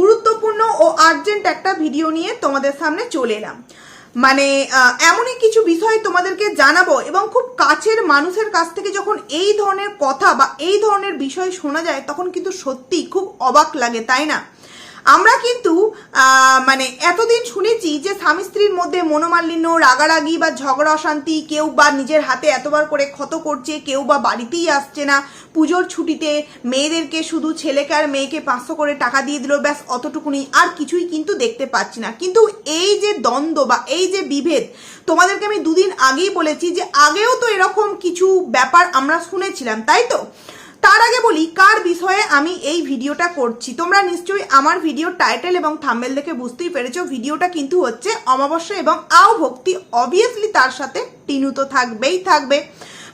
গুরুত্বপূর্ণ ও আর্জেন্ট একটা ভিডিও নিয়ে তোমাদের সামনে চলে এলাম। মানে এমনই কিছু বিষয় তোমাদেরকে জানাব এবং খুব কাছের মানুষের কাছ থেকে যখন এই ধরনের কথা বা এই ধরনের বিষয় শোনা যায়, তখন কিন্তু সত্যি খুব অবাক লাগে, তাই না? আমরা কিন্তু মানে এতদিন শুনেছি যে স্বামী স্ত্রীর মধ্যে মনোমালিন্য, রাগারাগি বা ঝগড়া, অশান্তি কেউ বা নিজের হাতে এতবার করে ক্ষত করছে, কেউ বা বাড়িতেই আসছে না। পুজোর ছুটিতে মেয়েদেরকে শুধু ছেলেকে আর মেয়েকে পাঁচশো করে টাকা দিয়ে দিল, ব্যাস অতটুকুনি আর কিছুই কিন্তু দেখতে পাচ্ছি না। কিন্তু এই যে দ্বন্দ্ব বা এই যে বিভেদ, তোমাদেরকে আমি দুদিন আগেই বলেছি যে আগেও তো এরকম কিছু ব্যাপার আমরা শুনেছিলাম, তাই তো? তার আগে বলি কার বিষয়ে আমি এই ভিডিওটা করছি। তোমরা নিশ্চয়ই আমার ভিডিও টাইটেল এবং থাম্বেল দেখে বুঝতেই পেরেছ, ভিডিওটা কিন্তু হচ্ছে অমাবস্যা এবং আও ভক্তি। অবভিয়াসলি তার সাথে টিনু তো থাকবেই থাকবে।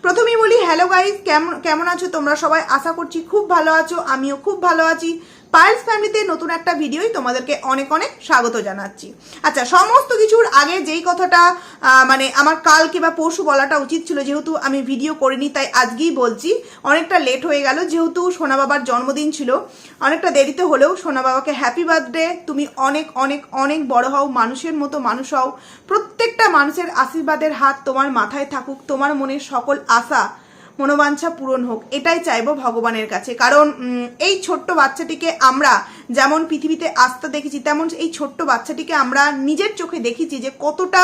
প্রথমেই বলি হ্যালো গাইজ কেমন কেমন আছো তোমরা সবাই? আশা করছি খুব ভালো আছো, আমিও খুব ভালো আছি। পায়েলস ফ্যামিলিতে নতুন একটা ভিডিওই তোমাদেরকে অনেক অনেক স্বাগত জানাচ্ছি। আচ্ছা সমস্ত কিছুর আগে যেই কথাটা মানে আমার কালকে বা পরশু বলাটা উচিত ছিল, যেহেতু আমি ভিডিও করিনি, তাই আজকেই বলছি, অনেকটা লেট হয়ে গেল, যেহেতু সোনা বাবার জন্মদিন ছিল, অনেকটা দেরিতে হলেও সোনা বাবাকে হ্যাপি বার্থডে তুমি অনেক অনেক অনেক বড় হও, মানুষের মতো মানুষ হও, প্রত্যেকটা মানুষের আশীর্বাদের হাত তোমার মাথায় থাকুক, তোমার মনের সকল আশা মনোবাঞ্ছা পূরণ হোক এটাই চাইব ভগবানের কাছে। কারণ এই ছোট্ট বাচ্চাটিকে আমরা যেমন পৃথিবীতে আস্থা দেখেছি, তেমন এই ছোট্ট বাচ্চাটিকে আমরা নিজের চোখে দেখেছি যে কতটা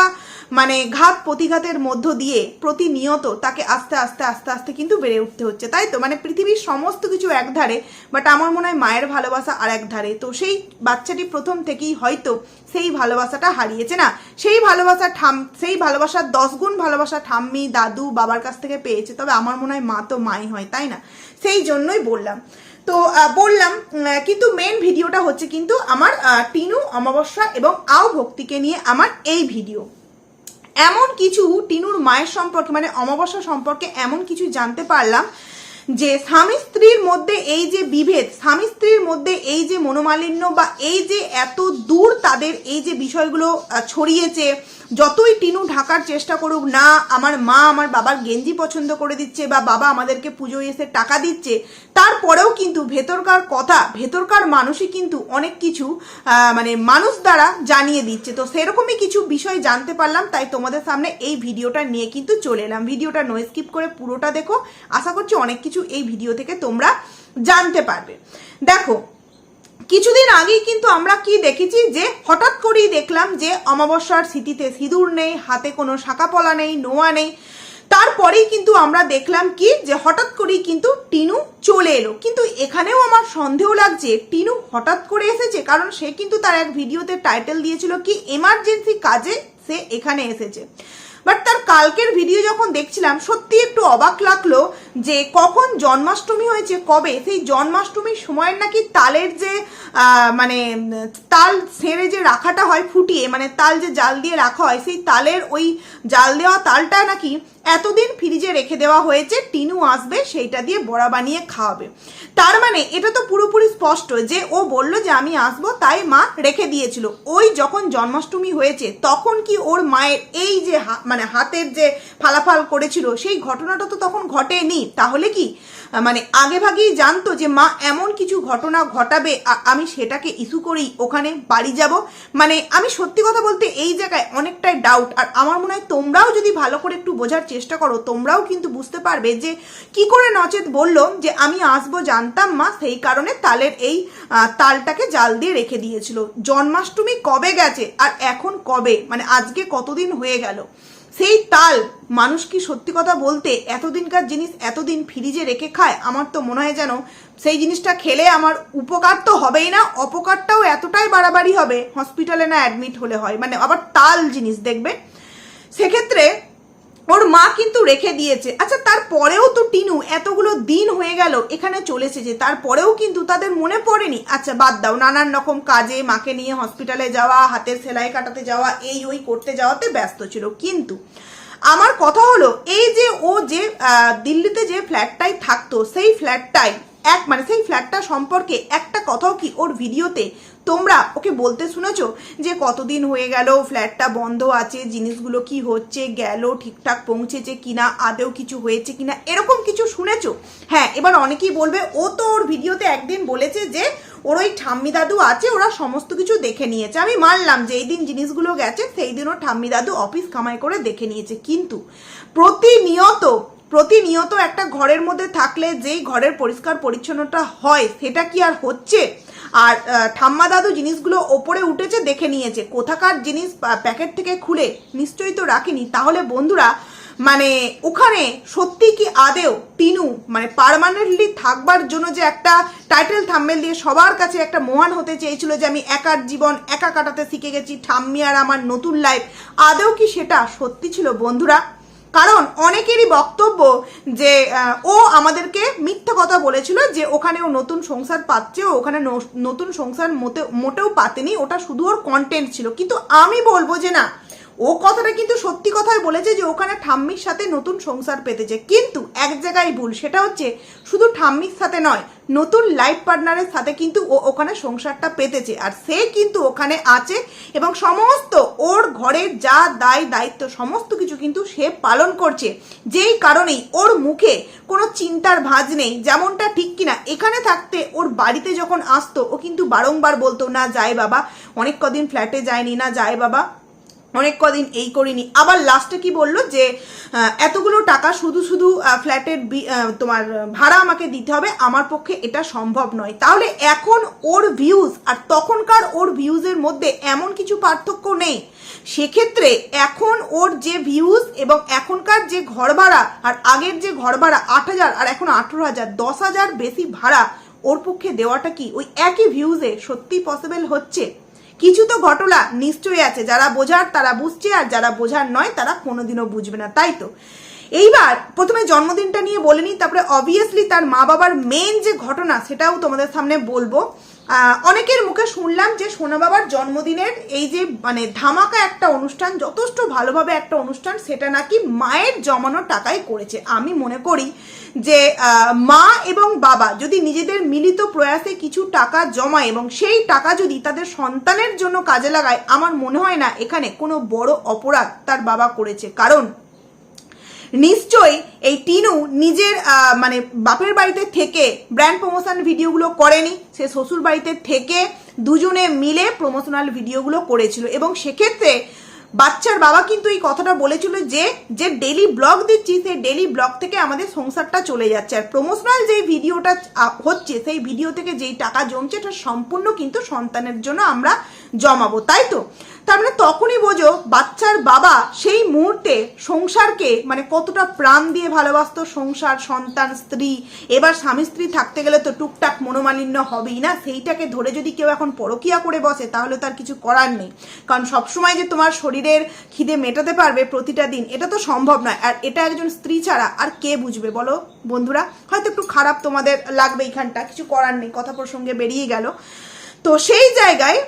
মানে ঘাত প্রতিঘাতের মধ্য দিয়ে প্রতিনিয়ত তাকে আস্তে আস্তে আস্তে আস্তে কিন্তু বেড়ে উঠতে হচ্ছে, তাই তো? মানে পৃথিবীর সমস্ত কিছু এক ধারে বাট আমার মনে হয় মায়ের ভালোবাসা আর এক ধারে। তো সেই বাচ্চাটি প্রথম থেকেই হয়তো সেই ভালোবাসাটা হারিয়েছে না। সেই ভালোবাসা ঠাম, সেই ভালোবাসার দশ গুণ ভালোবাসা ঠাম্মি, দাদু, বাবার কাছ থেকে পেয়েছে, তবে আমার মনে হয় মা তো মাই হয়, তাই না? সেই জন্যই বললাম। তো বললাম কিন্তু মেন ভিডিওটা হচ্ছে কিন্তু আমার টিনু, অমাবস্যা এবং আও ভক্তিকে নিয়ে আমার এই ভিডিও। এমন কিছু টিনুর মায়ের সম্পর্কে মানে অমাবস্যা সম্পর্কে এমন কিছু জানতে পারলাম যে স্বামী স্ত্রীর মধ্যে এই যে বিভেদ, স্বামী স্ত্রীর মধ্যে এই যে মনোমালিন্য বা এই যে এত দূর তাদের এই যে বিষয়গুলো ছড়িয়েছে, যতই টিনু ঢাকার চেষ্টা করুক, না, আমার মা আমার বাবার গেঞ্জি পছন্দ করে দিচ্ছে বা বাবা আমাদেরকে পুজোয় এসে টাকা দিচ্ছে, তারপরেও কিন্তু ভেতরকার কথা, ভেতরকার মানুষই কিন্তু অনেক কিছু মানে মানুষ দ্বারা জানিয়ে দিচ্ছে। তো সেরকমই কিছু বিষয় জানতে পারলাম, তাই তোমাদের সামনে এই ভিডিওটা নিয়ে কিন্তু চলে এলাম। ভিডিওটা নো স্কিপ করে পুরোটা দেখো। আশা করছি অনেক কিছু এই ভিডিও থেকে তোমরা জানতে পারবে। দেখো, কিছুদিন আগেই কিন্তু আমরা কি দেখেছি যে হঠাৎ করেই দেখলাম যে অমাবস্যার স্মৃতিতে সিঁদুর নেই, হাতে কোনো শাঁকা পলা নেই, নোয়া নেই। তারপরেই কিন্তু আমরা দেখলাম কি যে হঠাৎ করেই কিন্তু টিনু চলে এলো। কিন্তু এখানেও আমার সন্দেহ লাগছে, টিনু হঠাৎ করে এসেছে? কারণ সে কিন্তু তার এক ভিডিওতে টাইটেল দিয়েছিল কি এমার্জেন্সি কাজে সে এখানে এসেছে। বাট তার কালকের ভিডিও যখন দেখছিলাম, সত্যি একটু অবাক লাগল যে কখন জন্মাষ্টমী হয়েছে, কবে? সেই জন্মাষ্টমীর সময়ের নাকি তালের যে মানে তাল ছেড়ে যে রাখাটা হয় ফুটিয়ে মানে তাল যে জাল দিয়ে রাখা হয়, সেই তালের ওই জাল দেওয়া তালটা নাকি এতদিন ফ্রিজে রেখে দেওয়া হয়েছে, টিনু আসবে, সেইটা দিয়ে বড়া বানিয়ে খাওয়াবে। তার মানে এটা তো পুরোপুরি স্পষ্ট যে ও বলল যে আমি আসব, তাই মা রেখে দিয়েছিল। ওই যখন জন্মাষ্টমী হয়েছে, তখন কি ওর মায়ের এই যে হা- মানে হাতের যে ফালাফাল করেছিল, সেই ঘটনাটা তো তখন ঘটেনি। তাহলে কি? মানে আগে ভাগেই জানতো যে, মা, এমন কিছু ঘটনা ঘটাবে আমি সেটাকে ইস্যু করেই ওখানে বাড়ি যাব। মানে আমি সত্যি কথা বলতে এই জায়গায় অনেকটাই ডাউট আর আমার মনে হয় তোমরাও যদি ভালো করে একটু বোঝার চেষ্টা করো, তোমরাও কিন্তু বুঝতে পারবে যে, কি করে নচেত বলল যে, আমি আসব, জানতাম মা, সেই কারণে তালের এই তালটাকে জাল দিয়ে রেখে দিয়েছিল। জন্মাষ্টমী কবে গেছে, আর এখন কবে? মানে আজকে কতদিন হয়ে গেল? সেই তাল, মানুষ কি সত্যি কথা বলতে এতদিনকার জিনিস এতদিন ফ্রিজে রেখে খায়? আমার তো মনে হয় যেন সেই জিনিসটা খেলে আমার উপকার তো হবেই না, অপকারটাও এতটাই বাড়াবাড়ি হবে। হসপিটালে না অ্যাডমিট হলে হয়। মানে আবার তাল জিনিস, দেখবে? সেক্ষেত্রে ওর মা কিন্তু রেখে দিয়েছে। আচ্ছা তারপরেও তো টিনু এতগুলো দিন হয়ে গেল এখানে চলে এসেছে। তারপরেও কিন্তু তাদের মনে পড়েনি আচ্ছা বাদ দাও, নানান রকম কাজে মাকে নিয়ে হসপিটালে যাওয়া, হাতের সেলাই কাটাতে যাওয়া, এই ওই করতে যাওয়াতে ব্যস্ত ছিল। কিন্তু আমার কথা হলো, এই যে ও যে দিল্লিতে যে ফ্ল্যাটটাই থাকতো, সেই ফ্ল্যাটটাই এক মানে সেই ফ্ল্যাটটা সম্পর্কে একটা কথাও কি ওর ভিডিওতে তোমরা ওকে বলতে শুনেছো যে কতদিন হয়ে গেল, ফ্ল্যাটটা বন্ধ আছে, জিনিসগুলো কি হচ্ছে, গেল, ঠিকঠাক পৌঁছেছে কিনা আদেও কিছু হয়েছে কিনা, এরকম কিছু শুনেছো? হ্যাঁ এবার অনেকেই বলবে, ও তো ওর ভিডিওতে একদিন বলেছে যে ওর ওই ঠাম্মি দাদু আছে, ওরা সমস্ত কিছু দেখে নিয়েছে। আমি মানলাম যে এই দিন জিনিসগুলো গেছে সেই দিনও ঠাম্মি দাদু অফিস কামাই করে দেখে নিয়েছে। কিন্তু প্রতিনিয়ত প্রতিনিয়ত একটা ঘরের মধ্যে থাকলে যেই ঘরের পরিষ্কার পরিচ্ছন্নতা হয়, সেটা কি আর হচ্ছে? আর ঠাম্মা দাদু জিনিসগুলো ওপরে উঠেছে দেখে নিয়েছে। কোথাকার জিনিস প্যাকেট থেকে খুলে নিশ্চয়ই তো রাখিনি। তাহলে বন্ধুরা মানে ওখানে সত্যি কি আদেও টিনু মানে পার্মানেন্টলি থাকবার জন্য যে একটা টাইটেল থাম্বেল দিয়ে সবার কাছে একটা মহান হতে চেয়েছিল যে আমি একার জীবন একা কাটাতে শিখে গেছি, ঠাম্মি আর আমার নতুন লাইফ আদেও কি সেটা সত্যি ছিল বন্ধুরা? কারণ অনেকেরই বক্তব্য যে ও আমাদেরকে মিথ্যা কথা বলেছিল যে ওখানে ও নতুন সংসার পাচ্ছে ওখানে নতুন সংসার মোটে মোটেও পাতেনি, ওটা শুধু ওর কন্টেন্ট ছিল। কিন্তু আমি বলব যে না ও কথাটা কিন্তু সত্যি কথাই বলেছে যে ওখানে ঠাম্মির সাথে নতুন সংসার পেতেছে। কিন্তু এক জায়গায় ভুল, সেটা হচ্ছে শুধু ঠাম্মির সাথে নয়, নতুন লাইফ পার্টনারের সাথে কিন্তু ও ওখানে সংসারটা পেতেছে। আর সে কিন্তু ওখানে আছে এবং সমস্ত ওর ঘরের যা দায় দায়িত্ব, সমস্ত কিছু কিন্তু সে পালন করছে। যেই কারণেই ওর মুখে কোনো চিন্তার ভাঁজ নেই, যেমনটা ঠিক কিনা। এখানে থাকতে ওর বাড়িতে যখন আসতো, ও কিন্তু বারংবার বলতো, না, যায় বাবা। অনেক কদিন ফ্ল্যাটে যায়নি, না, যায় বাবা। অনেক কদিন এই করিনি। আবার লাস্টে কি বলল যে এতগুলো টাকা শুধু শুধু ফ্ল্যাটের তোমার ভাড়া আমাকে দিতে হবে, আমার পক্ষে এটা সম্ভব নয়। তাহলে এখন ওর ভিউজ আর তখনকার ওর ভিউজের মধ্যে এমন কিছু পার্থক্য নেই। সেক্ষেত্রে এখন ওর যে ভিউজ এবং এখনকার যে ঘর ভাড়া আর আগের যে ঘর ভাড়া আট হাজার আর এখন আঠেরো হাজার, দশ হাজার বেশি ভাড়া ওর পক্ষে দেওয়াটা কি? ওই একই ভিউজে সত্যি পসিবল হচ্ছে? কিছু তো ঘটনা নিশ্চয়ই আছে, যারা বোঝার তারা বুঝছে আর যারা বোঝার নয় তারা কোনোদিনও বুঝবে না, তাই তো? এইবার প্রথমে জন্মদিনটা নিয়ে বলে নিই, তারপরে অবভিয়াসলি তার মা বাবার মেন যে ঘটনা সেটাও তোমাদের সামনে বলব। অনেকের মুখে শুনলাম যে সোনা বাবার জন্মদিনের এই যে মানে ধামাকা একটা অনুষ্ঠান, যথেষ্ট ভালোভাবে একটা অনুষ্ঠান, সেটা নাকি মায়ের জমানো টাকায় করেছে। আমি মনে করি যে মা এবং বাবা যদি নিজেদের মিলিত প্রয়াসে কিছু টাকা জমায় এবং সেই টাকা যদি তাদের সন্তানের জন্য কাজে লাগায়, আমার মনে হয় না এখানে কোনো বড় অপরাধ তার বাবা করেছে। কারণ নিশ্চয়ই এই টিনু নিজের মানে বাপের বাড়িতে থেকে ব্র্যান্ড প্রমোশন ভিডিওগুলো করেনি, সে শ্বশুর বাড়িতে থেকে দুজনে মিলে প্রমোশনাল ভিডিওগুলো করেছিল এবং সেক্ষেত্রে বাচ্চার বাবা কিন্তু এই কথাটা বলেছিল যে যে ডেলি ব্লগ দিচ্ছি সেই ডেলি ব্লগ থেকে আমাদের সংসারটা চলে যাচ্ছে। আর প্রমোশনাল যেই ভিডিওটা হচ্ছে, সেই ভিডিও থেকে যেই টাকা জমছে, এটা সম্পূর্ণ কিন্তু সন্তানের জন্য আমরা জমাবো, তাই তো? তার মানে তখনই বোঝো বাচ্চার বাবা সেই মুহূর্তে সংসারকে মানে কতটা প্রাণ দিয়ে ভালোবাসতো, সংসার, সন্তান, স্ত্রী। এবার স্বামী, স্ত্রী থাকতে গেলে তো টুকটাক মনোমালিন্য হবেই না? সেইটাকে ধরে যদি কেউ এখন পরকিয়া করে বসে, তাহলে তার কিছু করার নেই। কারণ সবসময় যে তোমার শরীরের খিদে মেটাতে পারবে প্রতিটা দিন, এটা তো সম্ভব নয়। আর এটা একজন স্ত্রী ছাড়া আর কে বুঝবে বলো বন্ধুরা? হয়তো একটু খারাপ তোমাদের লাগবে এইখানটা, কিছু করার নেই, কথা প্রসঙ্গে বেরিয়ে গেল। তো সেই জায়গায়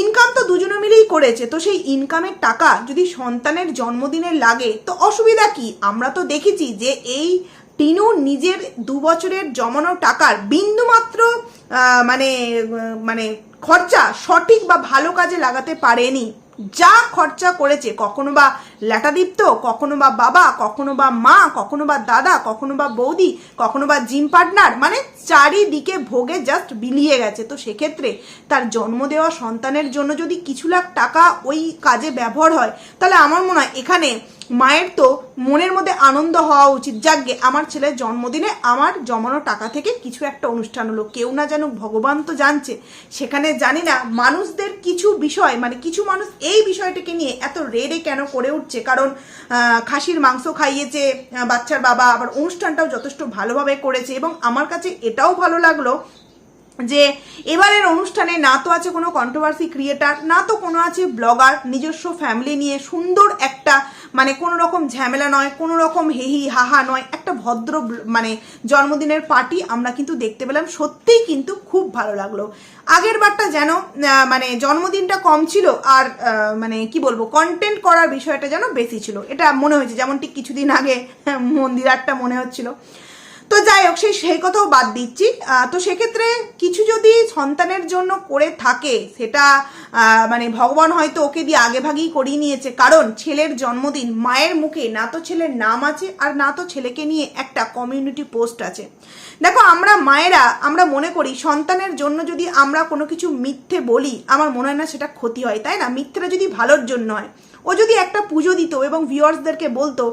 ইনকাম তো দুজনে মিলেই করেছে, তো সেই ইনকামের টাকা যদি সন্তানের জন্মদিনে লাগে, তো অসুবিধা কি? আমরা তো দেখেছি যে এই টিনু নিজের দু বছরের জমানো টাকার বিন্দুমাত্র মানে মানে খরচা সঠিক বা ভালো কাজে লাগাতে পারেনি। যা খরচা করেছে, কখনো বা ল্যাটাদীপ্ত, কখনো বা বাবা, কখনো বা মা, কখনো বা দাদা, কখনো বা বৌদি, কখনো বা জিম পার্টনার মানে চারিদিকে ভোগে জাস্ট বিলিয়ে গেছে। তো সেক্ষেত্রে তার জন্ম দেওয়া সন্তানের জন্য যদি কিছু লাখ টাকা ওই কাজে ব্যবহার হয়, তাহলে আমার মনে হয় এখানে মায়ের তো মনের মধ্যে আনন্দ হওয়া উচিত। যাকগে, আমার ছেলের জন্মদিনে আমার জমানো টাকা থেকে কিছু একটা অনুষ্ঠান হলো। কেউ না জানুক, ভগবান তো জানছে। সেখানে জানি না মানুষদের কিছু বিষয় মানে কিছু মানুষ এই বিষয়টাকে নিয়ে এত রেড়ে কেন করে উঠছে। কারণ খাসির মাংস খাইয়েছে বাচ্চার বাবা, আবার অনুষ্ঠানটাও যথেষ্ট ভালোভাবে করেছে এবং আমার কাছে এটাও ভালো লাগল যে এবারের অনুষ্ঠানে না তো আছে কোনো কন্ট্রোভার্সি ক্রিয়েটার না তো কোনো আছে ব্লগার নিজস্ব ফ্যামিলি নিয়ে সুন্দর একটা মানে কোনো রকম ঝামেলা নয়, কোনো রকম হেহি হাহা নয়, একটা ভদ্র মানে জন্মদিনের পার্টি আমরা কিন্তু দেখতে পেলাম। সত্যিই কিন্তু খুব ভালো লাগল। আগের বারটা যেন মানে জন্মদিনটা কম ছিল আর মানে কি বলব কন্টেন্ট করার বিষয়টা যেন বেশি ছিল। এটা মনে হয়েছে, যেমনটি কিছুদিন আগে মন্দিরারটা মনে হচ্ছিল। তো যাই হোক, সেই সেই কথাও বাদ দিচ্ছি। তো সেক্ষেত্রে কিছু যদি সন্তানের জন্য করে থাকে, সেটা মানে ভগবান হয়তো ওকে দিয়ে আগে ভাগেই করিয়ে নিয়েছে। কারণ ছেলের জন্মদিন, মায়ের মুখে না তো ছেলের নাম আছে, আর না তো ছেলেকে নিয়ে একটা কমিউনিটি পোস্ট আছে। দেখো, আমরা মায়েরা, আমরা মনে করি সন্তানের জন্য যদি আমরা কোনো কিছু মিথ্যে বলি, আমার মনে হয় না সেটা ক্ষতি হয়, তাই না? মিথ্যেটা যদি ভালোর জন্য হয় ও যদি একটা পুজো দিত এবং ভিউয়ার্সদেরকে বলতো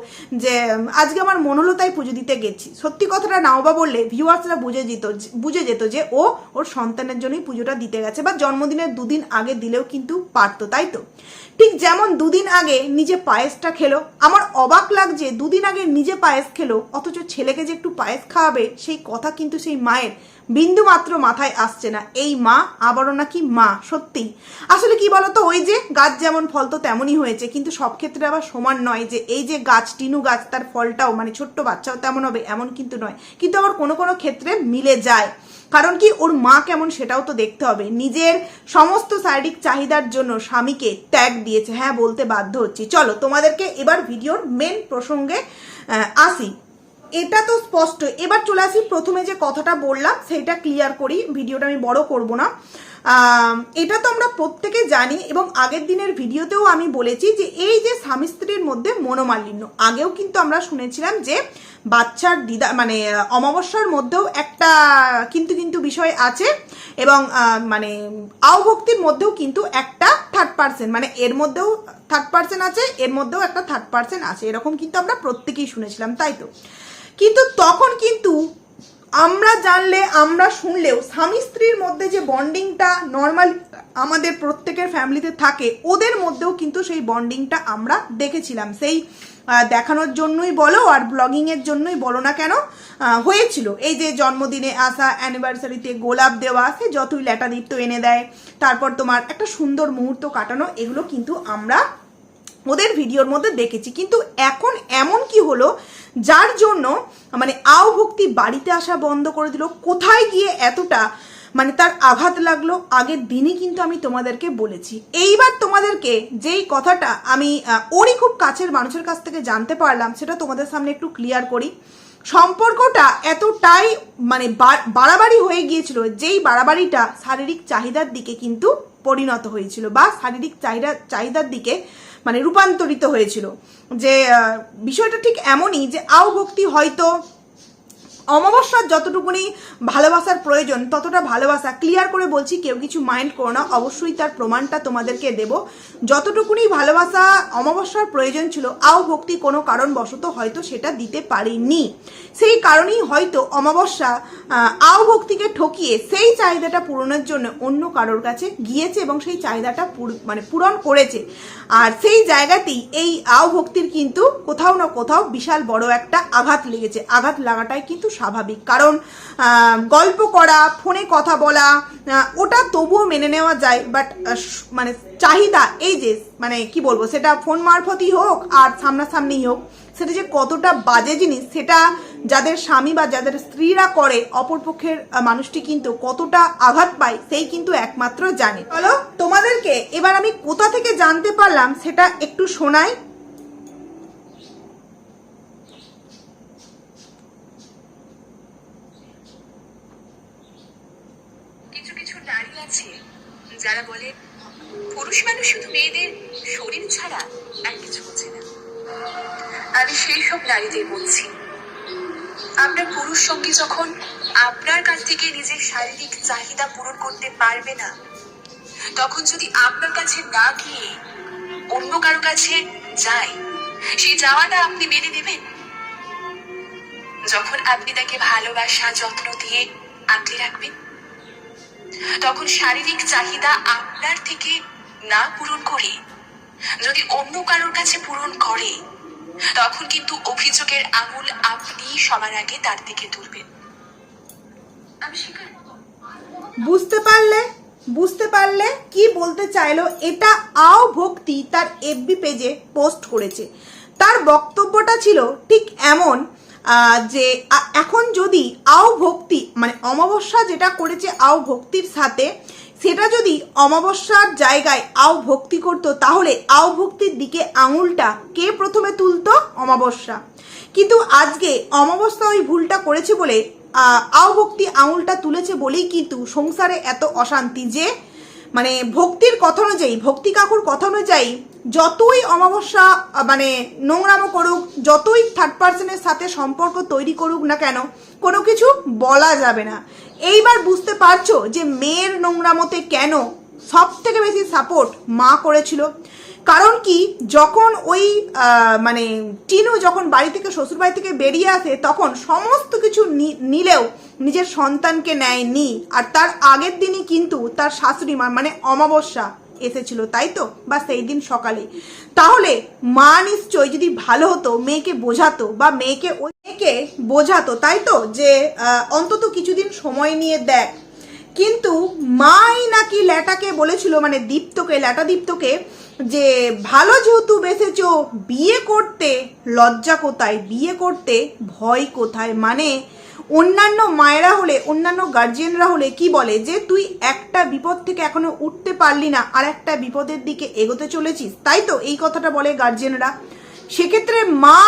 যে আজকে আমার মন হলো তাই পুজো দিতে গেছি। সত্যি কথাটা নাও বা বললে ভিউয়ার্সরা বুঝে যেত বুঝে যেত যে ও ওর সন্তানের জন্যই পুজোটা দিতে গেছে বা জন্মদিনের দুদিন আগে দিলেও কিন্তু পারতো, তাই তো? ঠিক যেমন দুদিন আগে নিজে পায়েসটা খেলো, আমার অবাক লাগছে দুদিন আগে নিজে পায়েস খেলো, অথচ ছেলেকে যে একটু পায়েস খাওয়াবে, সেই কথা কিন্তু সেই মায়ের বিন্দু মাত্র মাথায় আসছে না। এই মা আবারও নাকি মা, সত্যি। আসলে কি বলতো, ওই যে গাছ যেমন ফল তো তেমনই হয়েছে, কিন্তু সব ক্ষেত্রে আবার সমান নয় যে এই যে গাছ, টিনু গাছ, তার ফলটাও মানে ছোট্ট বাচ্চাও তেমন হবে, এমন কিন্তু নয়। কিন্তু আবার কোনো কোনো ক্ষেত্রে মিলে যায়। কারণ কি, ওর মা কেমন সেটাও তো দেখতে হবে। নিজের সমস্ত শারীরিক চাহিদার জন্য স্বামীকে ত্যাগ দিয়েছে। হ্যাঁ বলতে বাধ্য হচ্ছি। চলো, তোমাদেরকে এবার ভিডিওর মেন প্রসঙ্গে আসি। এটা তো স্পষ্ট। এবার চলে আসি, প্রথমে যে কথাটা বললাম, সেইটা ক্লিয়ার করি। ভিডিওটা আমি বড় করব না। এটা তো আমরা প্রত্যেকে জানি এবং আগের দিনের ভিডিওতেও আমি বলেছি যে এই যে স্বামী স্ত্রীর মধ্যে মনোমালিন্য, আগেও কিন্তু আমরা শুনেছিলাম যে বাচ্চার দিদা মানে অমাবস্যার মধ্যেও একটা কিন্তু কিন্তু বিষয় আছে এবং মানে আওভক্তির মধ্যেও কিন্তু একটা থার্ড পার্সেন্ট মানে এর মধ্যেও থার্ড পার্সেন্ট আছে, এর মধ্যেও একটা থার্ড পার্সেন্ট আছে। এরকম কিন্তু আমরা প্রত্যেকেই শুনেছিলাম, তাই তো? কিন্তু তখন কিন্তু আমরা জানলে, আমরা শুনলেও স্বামী স্ত্রীর মধ্যে যে বন্ডিংটা নর্মাল আমাদের প্রত্যেকের ফ্যামিলিতে থাকে, ওদের মধ্যেও কিন্তু সেই বন্ডিংটা আমরা দেখেছিলাম। সেই দেখানোর জন্যই বলো আর ব্লগিংয়ের জন্যই বলো না কেন? হয়েছিল। এই যে জন্মদিনে আসা অ্যানিভার্সারিতে গোলাপ দেওয়া, সে যতই ল্যাটা দিত্য এনে দেয়, তারপর তোমার একটা সুন্দর মুহূর্ত কাটানো, এগুলো কিন্তু আমরা ওদের ভিডিওর মধ্যে দেখেছি। কিন্তু এখন এমন কি হলো, যার জন্য মানে আও ভক্তি বাড়িতে আসা বন্ধ করে দিল, কোথায় গিয়ে এতটা মানে তার আঘাত লাগল, আগের দিনই কিন্তু আমি তোমাদেরকে বলেছি। এইবার তোমাদেরকে যেই কথাটা আমি ওরই খুব কাছের মানুষের কাছ থেকে জানতে পারলাম, সেটা তোমাদের সামনে একটু ক্লিয়ার করি। সম্পর্কটা এতটাই মানে বাড়াবাড়ি হয়ে গিয়েছিল, যেই বাড়াবাড়িটা শারীরিক চাহিদার দিকে কিন্তু পরিণত হয়েছিল বা শারীরিক চাহিদা, চাহিদার দিকে মানে রূপান্তরিত হয়েছিল। যে বিষয়টা ঠিক এমনই যে, আও ভক্তি হয়তো অমাবস্যার যতটুকুনি ভালোবাসার প্রয়োজন, ততটা ভালোবাসা। ক্লিয়ার করে বলছি, কেউ কিছু মাইন্ড করো না। অবশ্যই তার প্রমাণটা তোমাদেরকে দেব। যতটুকুনি ভালোবাসা অমাবস্যার প্রয়োজন ছিল, আও ভক্তি কোনো কারণবশত হয়তো সেটা দিতে পারেনি। সেই কারণেই হয়তো অমাবস্যা আও ভক্তিকে ঠকিয়ে সেই চাহিদাটা পূরণের জন্য অন্য কারোর কাছে গিয়েছে এবং সেই চাহিদাটা মানে পূরণ করেছে। আর সেই জায়গাতেই এই আও ভক্তির কিন্তু কোথাও না কোথাও বিশাল বড় একটা আঘাত লেগেছে। আঘাত লাগাটাই কিন্তু স্বাভাবিক। কারণ গল্প করা, ফোনে কথা বলা ওটা তবুও মেনে নেওয়া যায় বাট মানে চাহিদা এই যে মানে কি বলব, সেটা ফোন মারফতই হোক আর সামনাসামনি হোক, সেটা যে কতটা বাজে জিনিস, সেটা যাদের স্বামী বা যাদের স্ত্রীরা করে অপরপক্ষের মানুষটি কিন্তু কতটা আঘাত পায়, সেই কিন্তু একমাত্র জানে। বলো তোমাদেরকে এবার আমি কোথা থেকে জানতে পারলাম, সেটা একটু শোনাই কিছু কিছু নারী আছে। যারা বলে, পুরুষ মানুষ শুধু মেয়েদের শরীর ছাড়া আর কিছু বোঝে না। আমি সেই সব নারীদের বলছি। আপনার পুরুষ সঙ্গী যখন আপনার কাছ থেকে নিজের শারীরিক চাহিদা পূরণ করতে পারবে না, তখন যদি আপনার কাছে না গিয়ে অন্য কারও কাছে যায় সেই যাওয়াটা আপনি মেনে নেবেন? যখন আপনি তাকে ভালোবাসা, যত্ন দিয়ে আগলে রাখবেন? তখন শারীরিক চাহিদা আপনার থেকে না পূরণ করে। যদি অন্য কারোর কাছে পূরণ করে তখন কিন্তু অভিযোগের আঙুল আপনি সবার আগে তার দিকে তুলবেন। বুঝতে পারলে বুঝতে পারলে কি বলতে চাইলো এটা আও ভক্তি তার এফবি পেজে পোস্ট করেছে। তার বক্তব্যটা ছিল ঠিক এমন যে এখন যদি আও ভক্তি মানে অমাবস্যা যেটা করেছে আও ভক্তির সাথে, সেটা যদি অমাবস্যার জায়গায় আও ভক্তি করতো, তাহলে আও ভক্তির দিকে আঙুলটা কে প্রথমে তুলতো? অমাবস্যা। কিন্তু আজকে অমাবস্যা ওই ভুলটা করেছে বলে আও ভক্তি আঙুলটা তুলেছে বলেই কিন্তু সংসারে এত অশান্তি যে মানে ভক্তির কথা অনুযায়ী, ভক্তি কাকুর কথা অনুযায়ী যতই অমাবস্যা মানে নোংরামো করুক, যতই থার্ড পার্সনের সাথে সম্পর্ক তৈরি করুক না কেন, কোনো কিছু বলা যাবে না। এইবার বুঝতে পারছ যে মেয়ের নোংরামোতে কেন সব থেকে বেশি সাপোর্ট মা করেছিল? কারণ কি, যখন ওই মানে টিনু যখন বাড়ি থেকে শ্বশুর বাড়ি থেকে বেরিয়ে আসে, তখন সমস্ত কিছু নিলেও নিজের সন্তানকে নেয়নি। আর তার আগের দিনই কিন্তু তার শাশুড়ি মা মানে অমাবস্যা এসেছিল, তাই তো? বা সেই দিন সকালে। তাহলে মা নিশ্চয় যদি ভালো হতো, মেয়েকে বোঝাতো, বা মেয়েকে ওই মেয়েকে বোঝাতো, তাই তো? যে অন্তত কিছুদিন সময় নিয়ে দেখ। কিন্তু মাই নাকি ল্যাটাকে বলেছিল মানে দীপ্তকে, ল্যাটা দীপ্তকে, যে, ভালো যেহেতু বেসেছো বিয়ে করতে লজ্জা কোথায়? বিয়ে করতে ভয় কোথায়? মানে অন্যান্য মায়েরা হলে, অন্যান্য গার্জিয়ানরা হলে কি বলে যে, তুই একটা বিপদ থেকে এখনও উঠতে পারলি না, আর একটা বিপদের দিকে এগোতে চলেছিস? তাই তো এই কথাটা বলে গার্জিয়ানরা সেক্ষেত্রে মা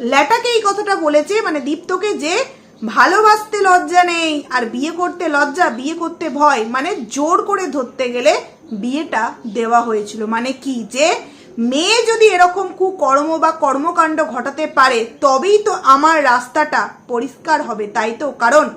ল্যাটাকে এই কথাটা বলেছে মানে দীপ্তকে যে, ভালোবাসতে লজ্জা নেই, আর বিয়ে করতে লজ্জা, বিয়ে করতে ভয়। মানে জোর করে ধরতে গেলে বিয়েটা দেওয়া হয়েছিল। মানে কি? যে মেয়ে যদি এরকম কুকর্ম বা কর্মকাণ্ড ঘটাতে পারে, তবেই তো আমার রাস্তাটা পরিষ্কার হবে, তাই তো? কারণ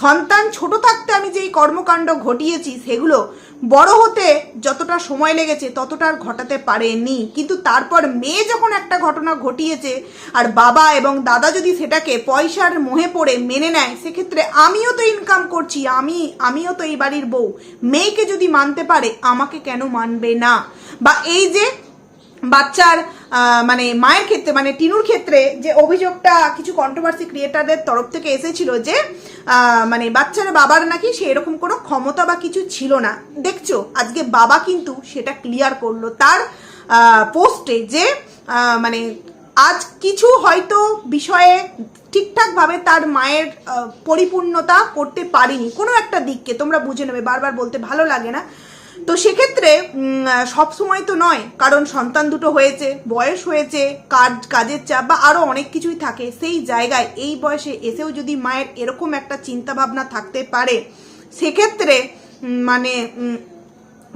সন্তান ছোট থাকতে আমি যেই কর্মকাণ্ড ঘটিয়েছি, সেগুলো বড় হতে যতটা সময় লেগেছে ততটা ঘটাতে পারেনি। কিন্তু তারপর মেয়ে যখন একটা ঘটনা ঘটিয়েছে, আর বাবা এবং দাদা যদি সেটাকে পয়সার মোহে পড়ে মেনে নেয়, সেক্ষেত্রে আমিও তো ইনকাম করছি, আমি, আমিও তো এই বাড়ির বউ। মেয়েকে যদি মানতে পারে, আমাকে কেন মানবে না? বা এই যে বাচ্চার মানে মায়ের ক্ষেত্রে মানে টিনুর ক্ষেত্রে যে অভিযোগটা কিছু কন্ট্রোভার্সি ক্রিয়েটারদের তরফ থেকে এসেছিল যে মানে বাচ্চার বাবার নাকি সেরকম কোনো ক্ষমতা বা কিছু ছিল না। দেখছ, আজকে বাবা কিন্তু সেটা ক্লিয়ার করল তার পোস্টে যে মানে আজ কিছু হয়তো বিষয়ে ঠিকঠাকভাবে তার মায়ের পরিপূর্ণতা করতে পারিনি। কোনো একটা দিককে তোমরা বুঝে নেবে, বারবার বলতে ভালো লাগে না। তো সেক্ষেত্রে সব সময় তো নয়, কারণ সন্তান দুটো হয়েছে, বয়স হয়েছে, কাজ, কাজের চাপ বা আরও অনেক কিছুই থাকে, সেই জায়গায় এই বয়সে এসেও যদি মায়ের এরকম একটা চিন্তা ভাবনা থাকতে পারে, সেক্ষেত্রে মানে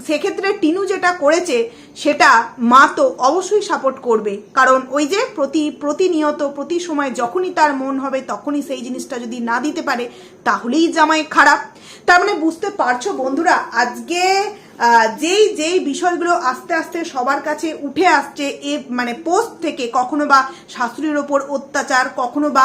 সেক্ষেত্রে টিনু যেটা করেছে, সেটা মা তো অবশ্যই সাপোর্ট করবে। কারণ ওই যে প্রতি, প্রতিনিয়ত, প্রতি সময় যখনই তার মন হবে, তখনই সেই জিনিসটা যদি না দিতে পারে, তাহলেই জামাই খারাপ। তার মানে বুঝতে পারছ বন্ধুরা, আজকে যেই যেই বিষয়গুলো আস্তে আস্তে সবার কাছে উঠে আসছে, এ মানে পোস্ট থেকে কখনো বা শাশুড়ির ওপর অত্যাচার, কখনো বা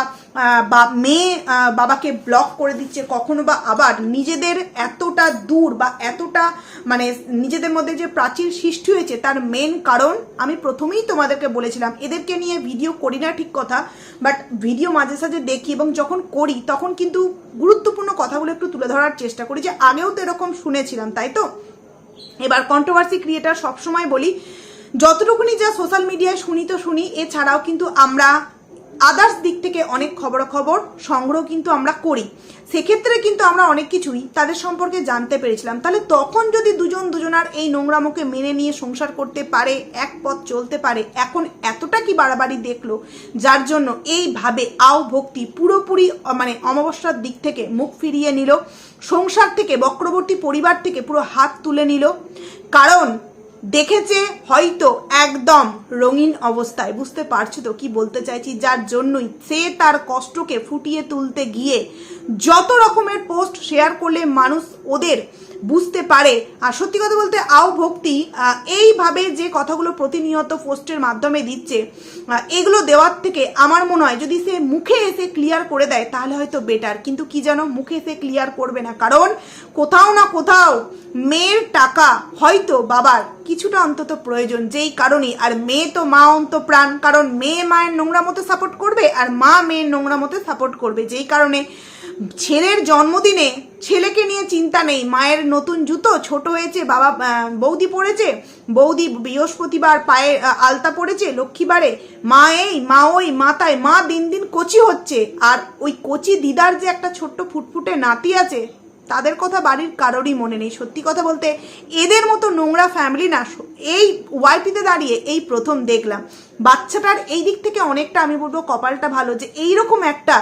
বা মেয়ে বাবাকে ব্লক করে দিচ্ছে, কখনো বা আবার নিজেদের এতটা দূর বা এতটা মানে নিজেদের মধ্যে যে প্রাচীর সৃষ্টি হয়েছে তার মেন কারণ আমি প্রথমেই তোমাদেরকে বলেছিলাম, এদেরকে নিয়ে ভিডিও করি না ঠিক কথা বাট ভিডিও মাঝে সাঝে দেখি এবং যখন করি তখন কিন্তু গুরুত্বপূর্ণ কথাগুলো একটু তুলে ধরার চেষ্টা করি যে আগেও তো এরকম শুনেছিলাম, তাই তো? এবার কন্ট্রোভার্সি ক্রিয়েটার সবসময় বলি, যতটুকুনি যা সোশ্যাল মিডিয়ায় শুনি তো শুনি, এছাড়াও কিন্তু আমরা আদার্স দিক থেকে অনেক খবরাখবর সংগ্রহ কিন্তু আমরা করি। সেক্ষেত্রে কিন্তু আমরা অনেক কিছুই তাদের সম্পর্কে জানতে পেরেছিলাম। তাহলে তখন যদি দুজন দুজনার এই নোংরামোকে মেনে নিয়ে সংসার করতে পারে, এক পথ চলতে পারে, এখন এতটা কি বাড়াবাড়ি দেখল? যার জন্য এইভাবে আও ভক্তি পুরোপুরি মানে অমাবস্যার দিক থেকে মুখ ফিরিয়ে নিল, সংসার থেকে, বক্রবর্তী পরিবার থেকে পুরো হাত তুলে নিল। কারণ দেখেছে হয়তো একদম রঙিন অবস্থায়। বুঝতে পারছ তো কি বলতে চাইছি? যার জন্যই সে তার কষ্টকে ফুটিয়ে তুলতে গিয়ে যত রকমের পোস্ট শেয়ার করলে মানুষ ওদের বুঝতে পারে। আর সত্যি কথা বলতে আও ভক্তি এইভাবে যে কথাগুলো প্রতিনিয়ত পোস্টের মাধ্যমে দিচ্ছে এগুলো দেওয়ার থেকে আমার মনে হয় যদি সে মুখে এসে ক্লিয়ার করে দেয়, তাহলে হয়তো বেটার কিন্তু কি যেন মুখে এসে ক্লিয়ার করবে না। কারণ কোথাও না কোথাও মেয়ের টাকা হয়তো বাবার কিছুটা অন্তত প্রয়োজন যেই কারণে আর মেয়ে তো মা অন্ত প্রাণ কারণ মেয়ে মায়ের নোংরা মতো সাপোর্ট করবে আর মা মেয়ের নোংরা মতো সাপোর্ট করবে। যেই কারণে ছেলের জন্মদিনে ছেলেকে নিয়ে চিন্তা নেই। মায়ের নতুন জুতো ছোট হয়েছে, বাবা বৌদি পড়েছে বৌদি বৃহস্পতিবার পায়ে আলতা পড়েছে লক্ষ্মীবারে। মা এই, মা ওই মাতায় মা দিন দিন কচি হচ্ছে। আর ওই কচি দিদার যে একটা ছোট্ট ফুটফুটে নাতি আছে, তাদের কথা বাড়ির কারোরই মনে নেই। সত্যি কথা বলতে, এদের মতো নোংরা ফ্যামিলি না। এই ওয়াইটিতে দাঁড়িয়ে এই প্রথম দেখলাম। বাচ্চাটার এই দিক থেকে অনেকটা আমি বলব কপালটা ভালো যে, এইরকম একটা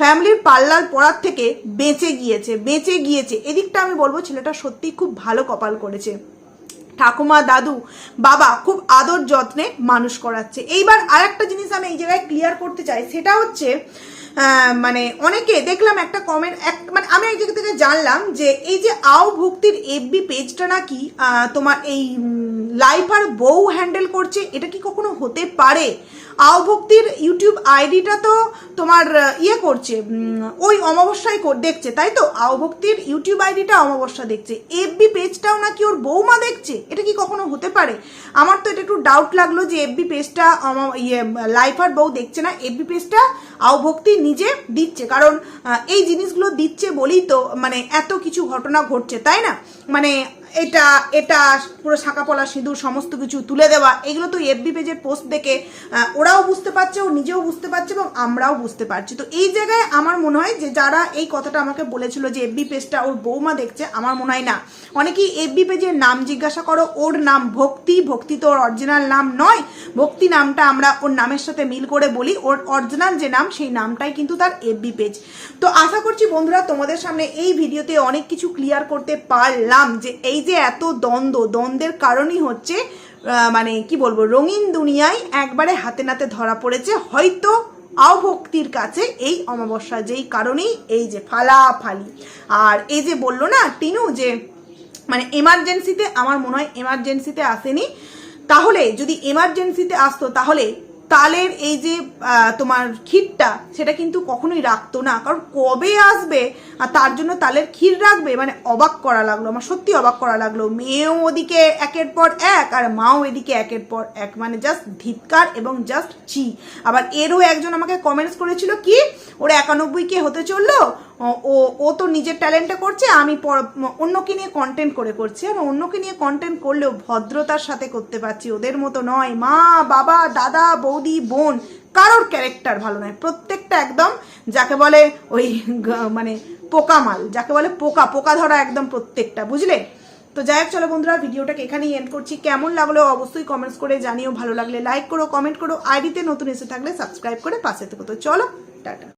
ফ্যামিলির পাল্লার পড়ার থেকে বেঁচে গিয়েছে বেঁচে গিয়েছে। এদিকটা আমি বলব, ছেলেটা সত্যি খুব ভালো কপাল করেছে। ঠাকুমা, দাদু, বাবা খুব আদর যত্নে মানুষ করাচ্ছে। এইবার আরেকটা জিনিস আমি এই জায়গায় ক্লিয়ার করতে চাই, সেটা হচ্ছে মানে অনেকে দেখলাম একটা কমেন্ট এক মানে আমি এক জায়গা থেকে জানলাম যে এই যে আও ভক্তির এফবি পেজটা নাকি তোমার এই লাইফ আর বউ হ্যান্ডেল করছে, এটা কি কখনো হতে পারে? আও ভক্তির ইউটিউব আইডিটা তো তোমার ইয়ে করছে ওই অমাবস্যায় দেখছে, তাই তো? আও ভক্তির ইউটিউব আইডিটা অমাবস্যা দেখছে। এফবি পেজটাও নাকি ওর বৌমা দেখছে? এটা কি কখনো হতে পারে? আমার তো এটা একটু ডাউট লাগল যে এফবি পেজটা ইয়ে লাইফ আর বউ দেখছে না। এফবি পেজটা আও ভক্তি নিজে দিচ্ছে। কারণ এই জিনিসগুলো দিচ্ছে বলেই তো মানে এত কিছু ঘটনা ঘটছে, তাই না? মানে এটা এটা, পুরো শাঁকা পলা, সিঁদুর, সমস্ত কিছু তুলে দেওয়া, এগুলো তো এফবি পেজের পোস্ট দেখে ওরাও বুঝতে পারছে, ও নিজেও বুঝতে পারছে এবং আমরাও বুঝতে পারছি। তো এই জায়গায় আমার মনে হয় যে যারা এই কথাটা আমাকে বলেছিল যে এফবি পেজটা ওর বৌমা দেখছে, আমার মনে হয় না। অনেকেই এফবি পেজের নাম জিজ্ঞাসা করো, ওর নাম ভক্তি ভক্তি তো ওর অরিজিনাল নাম নয়, ভক্তি নামটা আমরা ওর নামের সাথে মিল করে বলি, ওর অরিজিনাল যে নাম, সেই নামটাই কিন্তু তার এফবি পেজ তো আশা করছি বন্ধুরা, তোমাদের সামনে এই ভিডিওতে অনেক কিছু ক্লিয়ার করতে পারলাম যে এই যে এত দ্বন্দ্ব, দ্বন্দ্বের কারণই হচ্ছে মানে কি বলব, রঙিন দুনিয়ায় একবারে হাতে নাতে ধরা পড়েছে। হয়তো আভক্তির কাছে এই অমাবস্যা যেই কারণেই এই যে ফালাফালি। আর এই যে বলল না টিনু যে মানে এমার্জেন্সিতে আমার মনে হয় এমার্জেন্সিতে আসেনি। তাহলে যদি এমার্জেন্সিতে আসতো, তাহলে তালের এই যে তোমার ক্ষীরটা, সেটা কিন্তু কখনোই রাখতো না। কারণ কবে আসবে? আর তার জন্য তালের ক্ষীর রাখবে? মানে অবাক করা লাগল, আমার সত্যি অবাক করা লাগল। মেয়েও ওদিকে একের পর এক, আর মাও এদিকে একের পর এক। মানে জাস্ট ধিৎকার এবং জাস্ট চি আবার এরও একজন আমাকে কমেন্টস করেছিল, কি? ওরা একানব্বই কে হতে চলল? ও- ও তো নিজের ট্যালেন্টে করছে, আমি অন্যকে নিয়ে কন্টেন্ট করে করছি। আর অন্যকে নিয়ে কন্টেন্ট করলেও ভদ্রতার সাথে করতে পারছি, ওদের মতো নয়। মা, বাবা, দাদা, বৌদি, বোন, কারোর ক্যারেক্টার ভালো নয়। প্রত্যেকটা একদম যাকে বলে ওই মানে পোকা মাল যাকে বলে পোকা পোকা ধরা একদম প্রত্যেকটা, বুঝলে? তো যাই হোক, চলো বন্ধুরা, ভিডিওটাকে এখানেই এন্ড করছি। কেমন লাগল অবশ্যই কমেন্টস করে জানিও। ভালো লাগলে লাইক করো কমেন্ট করো। আইডিতে নতুন এসে থাকলে সাবস্ক্রাইব করে পাশে থেকো। তো চলো, টাটা।